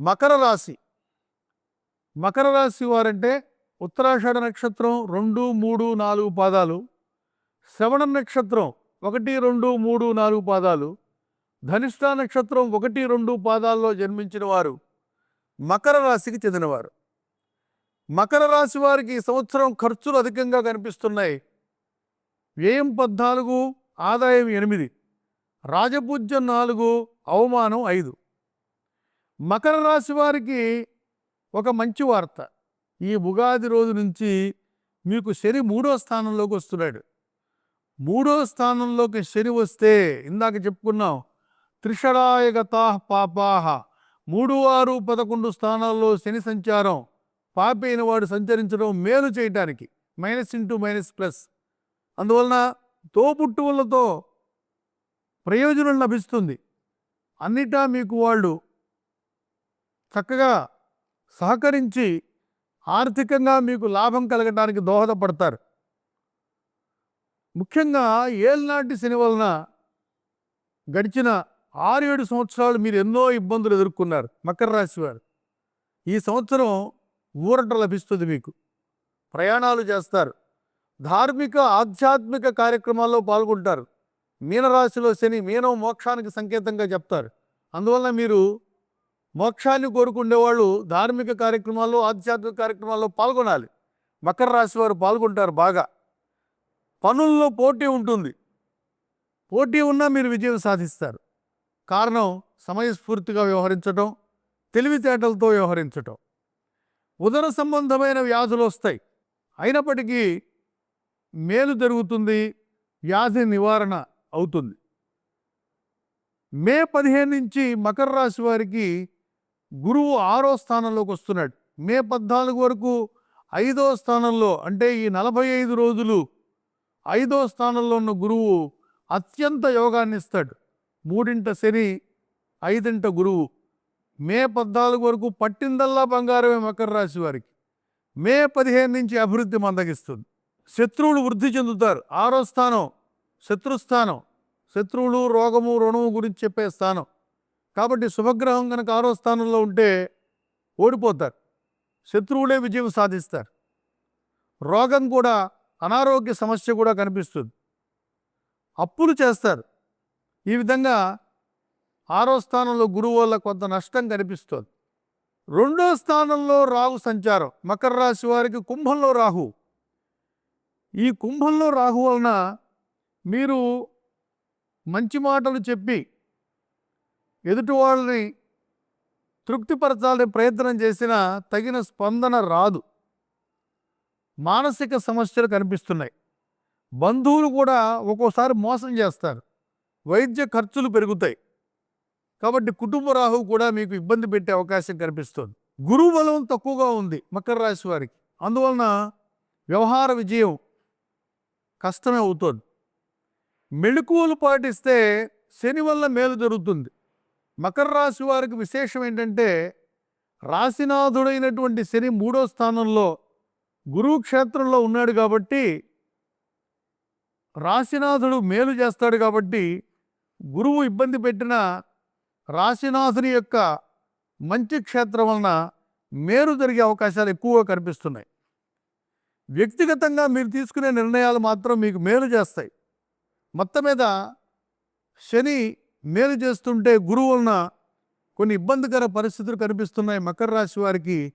మకర రాశి. మకర రాశి వారంటే ఉత్తరాషాఢ నక్షత్రం రెండు మూడు నాలుగు పాదాలు. శ్రవణ నక్షత్రం ఒకటి రెండు మూడు నాలుగు పాదాలు. ధనిష్ట నక్షత్రం ఒకటి రెండు పాదాల్లో జన్మించిన వారు మకర రాశికి చెందినవారు. మకర రాశి వారికి ఈ సంవత్సరం ఖర్చులు అధికంగా కనిపిస్తున్నాయి. వ్యయం పద్నాలుగు ఆదాయం ఎనిమిది. రాజపూజ్యం నాలుగు అవమానం ఐదు. మకర రాశి వారికి ఒక మంచి వార్త. ఈ ఉగాది రోజు నుంచి మీకు శని మూడో స్థానంలోకి వస్తున్నాడు. మూడో స్థానంలోకి శని వస్తే ఇందాక చెప్పుకున్నాం త్రిషడాయగతా పాపాహ మూడు ఆరు పదకొండు స్థానాల్లో శని సంచారం పాపి అయిన వాడు సంచరించడం మేలు చేయటానికి మైనస్ ఇంటూ మైనస్ ప్లస్. అందువలన తోబుట్టువులతో ప్రయోజనం లభిస్తుంది. అన్నిటా మీకు వాళ్ళు చక్కగా సహకరించి ఆర్థికంగా మీకు లాభం కలగడానికి దోహదపడతారు. ముఖ్యంగా ఏళ్ళనాటి శని వలన గడిచిన ఆరు ఏడు సంవత్సరాలు మీరు ఎన్నో ఇబ్బందులు ఎదుర్కొన్నారు మకర రాశి వారు. ఈ సంవత్సరం ఊరట లభిస్తుంది మీకు. ప్రయాణాలు చేస్తారు. ధార్మిక ఆధ్యాత్మిక కార్యక్రమాల్లో పాల్గొంటారు. మీనరాశిలో శని మీనం మోక్షానికి సంకేతంగా చెప్తారు. అందువలన మీరు మోక్షాన్ని కోరుకునేవాళ్ళు ధార్మిక కార్యక్రమాల్లో ఆధ్యాత్మిక కార్యక్రమాల్లో పాల్గొనాలి. మకర రాశి వారు పాల్గొంటారు బాగా. పనుల్లో పోటీ ఉంటుంది. పోటీ ఉన్నా మీరు విజయం సాధిస్తారు. కారణం సమయస్ఫూర్తిగా వ్యవహరించటం తెలివితేటలతో వ్యవహరించటం. ఉదర సంబంధమైన వ్యాధులు వస్తాయి. అయినప్పటికీ మేలు జరుగుతుంది వ్యాధి నివారణ అవుతుంది. మే పదిహేను నుంచి మకర రాశి వారికి గురువు ఆరో స్థానంలోకి వస్తున్నాడు. మే పద్నాలుగు వరకు ఐదో స్థానంలో అంటే ఈ నలభై ఐదు రోజులు ఐదో స్థానంలో ఉన్న గురువు అత్యంత యోగాన్ని ఇస్తాడు. మూడింట శని ఐదింట గురువు. మే పద్నాలుగు వరకు పట్టిందల్లా బంగారమే మకర రాశి వారికి. మే పదిహేను నుంచి అభివృద్ధి మందగిస్తుంది. శత్రువులు వృద్ధి చెందుతారు. ఆరో స్థానం శత్రుస్థానం. శత్రువులు రోగము రుణము గురించి చెప్పే స్థానం. కాబట్టి శుభగ్రహం కనుక ఆరో స్థానంలో ఉంటే ఓడిపోతారు. శత్రువులే విజయం సాధిస్తారు. రోగం కూడా అనారోగ్య సమస్య కూడా కనిపిస్తుంది. అప్పులు చేస్తారు. ఈ విధంగా ఆరో స్థానంలో గురువు వల్ల కొంత నష్టం కనిపిస్తుంది. రెండో స్థానంలో రాహు సంచారం. మకర రాశి వారికి కుంభంలో రాహు. ఈ కుంభంలో రాహు వలన మీరు మంచి మాటలు చెప్పి ఎదుటి వాళ్ళని తృప్తిపరచాలని ప్రయత్నం చేసినా తగిన స్పందన రాదు. మానసిక సమస్యలు కనిపిస్తున్నాయి. బంధువులు కూడా ఒక్కోసారి మోసం చేస్తారు. వైద్య ఖర్చులు పెరుగుతాయి. కాబట్టి కుటుంబ రాహు కూడా మీకు ఇబ్బంది పెట్టే అవకాశం కనిపిస్తుంది. గురువు బలం తక్కువగా ఉంది మకర రాశి వారికి. అందువలన వ్యవహార విజయం కష్టమే అవుతుంది. మెళుకువలు పాటిస్తే శని వల్ల మేలు జరుగుతుంది. మకర రాశి వారికి విశేషం ఏంటంటే రాశినాథుడైనటువంటి శని మూడో స్థానంలో గురువు క్షేత్రంలో ఉన్నాడు కాబట్టి రాశినాథుడు మేలు చేస్తాడు కాబట్టి గురువు ఇబ్బంది పెట్టిన రాశినాథుని యొక్క మంచి క్షేత్రం వలన మేలు జరిగే అవకాశాలు ఎక్కువగా కనిపిస్తున్నాయి. వ్యక్తిగతంగా మీరు తీసుకునే నిర్ణయాలు మాత్రం మీకు మేలు చేస్తాయి. మొత్తం మీద శని మేలు చేస్తుంటే గురువు వలన కొన్ని ఇబ్బందికర పరిస్థితులు కనిపిస్తున్నాయి మకర రాశి వారికి.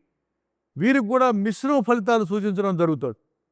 వీరికి కూడా మిశ్రమ ఫలితాలు సూచించడం జరుగుతుంది.